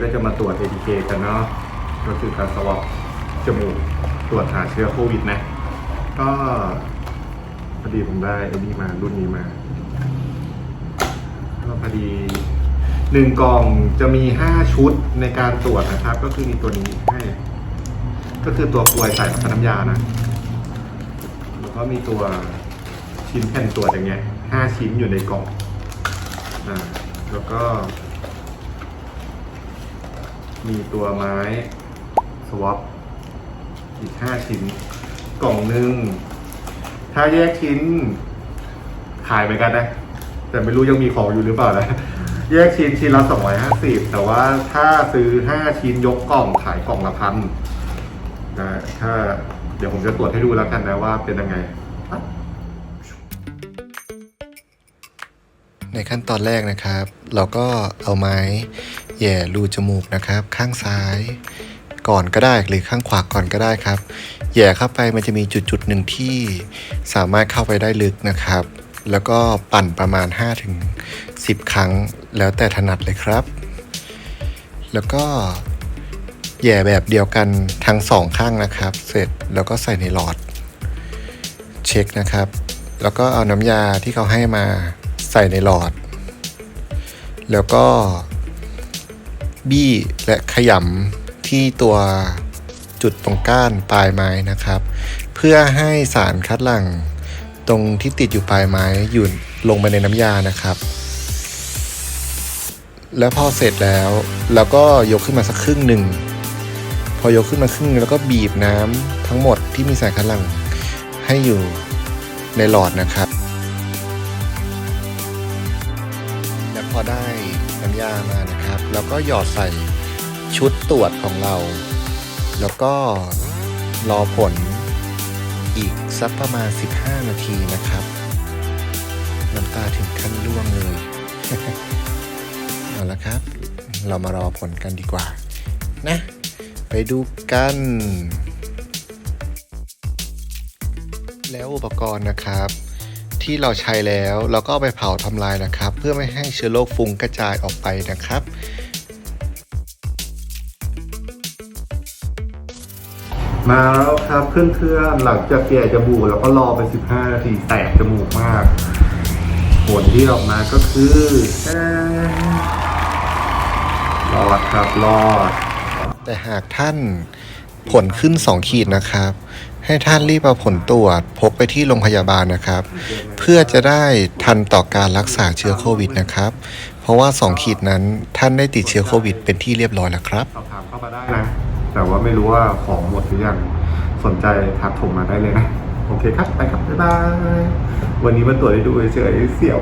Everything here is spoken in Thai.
เราจะมาตรวจ ATK กันเนาะก็คือการสวอปจมูกตรวจหาเชื้อโควิดนะ ก็พอดีผมได้ไอ้นี่มารุ่นนี้มาก็พอดีหนึ่งกล่องจะมีห้าชุดในการตรวจนะครับ ก็คือมีตัวนี้ให้ ก็คือตัวกลวยใส่กับน้ำยานะ แล้วก็มีตัวชิ้นแผ่นตรวจอย่างเงี้ยห้าชิ้นอยู่ในกล่องอ่าแล้วก็ มีตัวไม้สวอปอีกห้าชิ้น กล่องหนึ่ง ถ้าแยกชิ้น ขายเหมือนกันนะ แต่ไม่รู้ยังมีของอยู่หรือเปล่านะ แยกชิ้นชิ้นละสองร้อยห้าสิบแต่ว่าถ้าซื้อห้าชิ้นยกกล่องขายกล่องละพันนะถ้าเดี๋ยวผมจะตรวจให้ดูแล้วกันนะว่าเป็นยังไงในขั้นตอนแรกนะครับ เราก็เอาไม้ แย่รูจมูกนะครับ ข้างซ้ายก่อนก็ได้หรือข้างขวาก่อนก็ได้ครับ แย่เข้าไปมันจะมีจุดจุดหนึ่งที่สามารถเข้าไปได้ลึกนะครับ แล้วก็ปั่นประมาณ 5-10 ครั้ง แล้วแต่ถนัดเลยครับ แล้วก็แย่แบบเดียวกันทั้งสองข้างนะครับ เสร็จแล้วก็ใส่ในหลอด เช็คนะครับ แล้วก็เอาน้ำยาที่เขาให้มาใส่ในหลอด แล้วก็ บี้และขยำที่ตัวจุดตรงก้านปลายไม้นะครับ เพื่อให้สารคัดหลั่งตรงที่ติดอยู่ปลายไม้อยู่ลงไปในน้ำยานะครับ แล้วพอเสร็จแล้วเราก็ยกขึ้นมาสักครึ่งหนึ่ง พอยกขึ้นมาครึ่งหนึ่งแล้วก็บีบน้ำทั้งหมดที่มีสารคัดหลั่งให้อยู่ในหลอดนะครับ พอได้น้ำยามานะครับ แล้วก็หยอดใส่ชุดตรวจของเรา แล้วก็รอผลอีกสักประมาณ 15 นาทีนะครับน้ำตาถึงขั้นร่วงเลย เอาละครับ เรามารอผลกันดีกว่า นะ ไปดูกัน แล้วอุปกรณ์นะครับ ที่เราใช้แล้ว เราก็เอาไปเผาทำลายนะครับ เพื่อไม่ให้เชื้อโรคฟุ้งกระจายออกไปนะครับมาแล้วครับเพื่อนๆหลังจากแก่จมูกแล้วก็รอไป 15 นาทีแตกจมูกมาก ผลที่ออกมาก็คือแค่รอดครับรอด แต่หากท่าน ผลขึ้น 2 ขีดนะครับ ให้ท่านรีบเอาผลตรวจพกไปที่โรงพยาบาลนะครับ เพื่อจะได้ทันต่อการรักษาเชื้อโควิดนะครับ เพราะว่า 2 ขีดนั้นท่านได้ติดเชื้อโควิด เป็นที่เรียบร้อยแล้วครับสอบถามเข้ามาได้นะ แต่ว่าไม่รู้ว่าของหมดหรือยังสนใจทักผมมาได้เลยนะ โอเคครับ ไปครับ บ๊ายบาย วันนี้มาตรวจให้ดูเฉยๆเสียว